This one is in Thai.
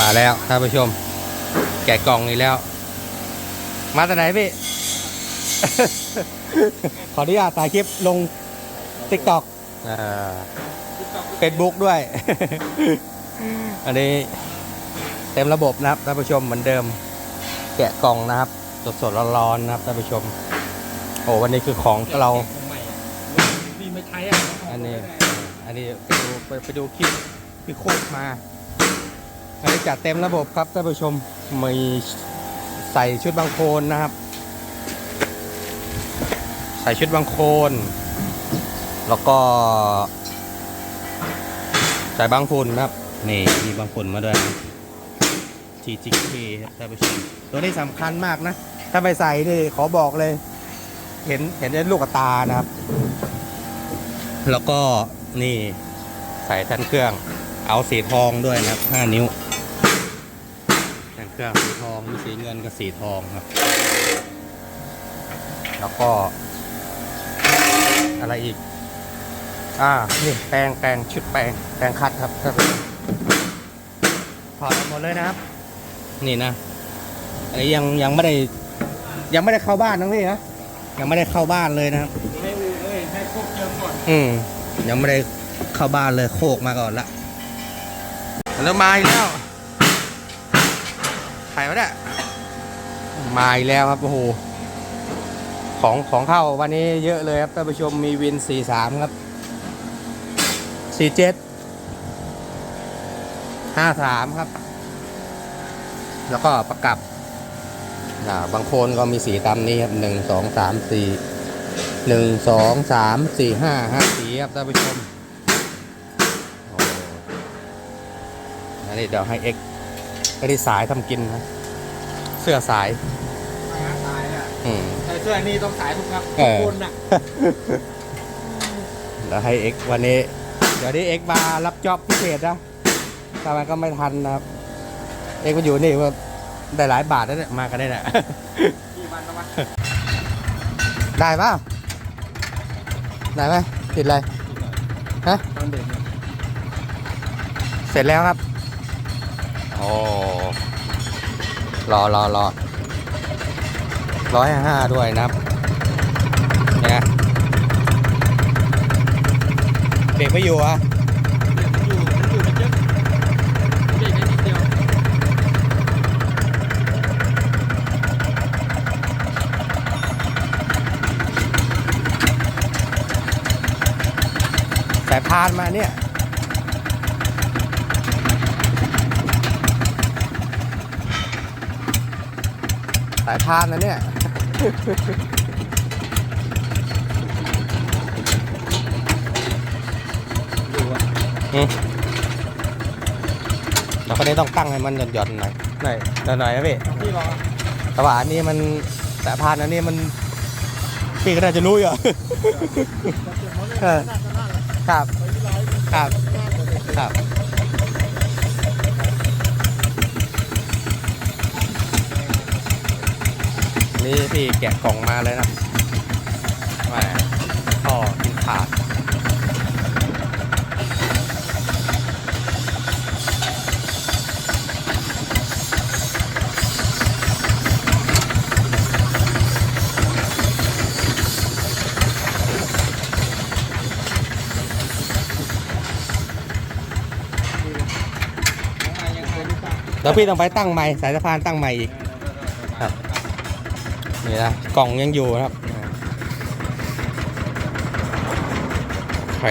มาแล้วท่านผู้ชม แกะกล่องนี้แล้ว มาจากไหนพี่ ขออนุญาตถ่ายคลิปลง t ิ k t o k เฟซบุ๊กด้วย อันนี้เต็มระบบนะครับท่านผู้ชมเหมือนเดิม แกะกล่องนะครับ สดๆร้อนๆนะครับท่านผู้ชม โอ้วันนี้คือของเราดีไม่ใช้อะอันนี้ อันนี้ไปดูไปไปดูคลิปพี่โคกมา อันนี้จัดเต็มระบบครับท่านผู้ชมมีใส่ชุดบางโคลนนะครับ ใส่ชุดบางโคลนแล้วก็ ใส่บางฝุ่นนะครับ นี่มีบางฝุ่นมาด้วยนะจีจิเคครับท่านผู้ชมตัวนี้สำคัญมากนะ ถ้าไม่ใส่นี่ขอบอกเลย เห็นเห็นได้ลูกกระตานะครับ แล้วก็นี่ใส่แท่นเครื่อง เอาสีทองด้วยนะครับ 5 นิ้ว แท่นเครื่องสีทองมีสีเงินกับสีทองครับ แล้วก็ อะไรอีก อ่า นี่แปรงแปรงชุดแปรงแปรงคัดครับครับถอดออกหมดเลยนะครับ นี่นะอันนี้ยังยังไม่ได้ ยังไม่ได้เข้าบ้านนะพี่นะยังไม่ได้เข้าบ้านเลยนะครับให้อูเลยให้พวกเจิมก่อน อืมยังไม่ได้เข้าบ้านเลยโคกมาก่อนละแล้วมาอีกแล้ว ใครวะเนี่ยมาอีกแล้วครับโอ้โหของของเข้าวันนี้เยอะเลยครับท่านผู้ชมมีวิน 43 ครับ 47 53 ครับ แล้วก็ประกับบางคนก็มีสีตามนี้ครับหนึ่งสองสามสี่หนึ่งสองสามสี่ห้าห้าสีครับท่านผู้ชมอันนี้เดี๋ยวให้เอ็กไอ้ที่สายทำกินนะ เสื้อสายตายอะอืมใส่เสื้อนี่ต้องสายทุกครับเอทุกอคนอะเดี๋ยวให้เอ็กวันนี้ เดี๋ยวนี้เอ็กมารับจ็อบพิเศษนะถ้ามันก็ไม่ทันนะครับ เอ็กมาอยู่นี่ก็ได้หลายบาทแล้วเนี่ยมากันได้แหละ กี่วันแล้ววะได้ป่ะได้ไหมติดอะไร ฮะ ตอนเด็กเนี่ยเสร็จแล้วครับ โอ้ รอรอรอร้อยห้าด้วยนะครับเนี่ยเด็กไม่อยู่อะสายพานมาเนี่ย สายพานนะเนี่ยอยู่อะอืมแล้วคนนี้ต้องตั้งให้มันหย่อนๆหน่อยหน่อยหน่อยๆนะพี่ พี่บอกว่าแต่ว่าอันนี้มันสายพานอันนี้มันพี่ก็น่าจะรู้อยู่เออครับ ครับ ครับ นี่พี่แกะกล่องมาเลยนะแหมท่อกินขาดแล้วพี่ต้องไปตั้งใหม่สายสะพานตั้งใหม่อีกครับ นี่นะกล่องยังอยู่นะครับ ใคร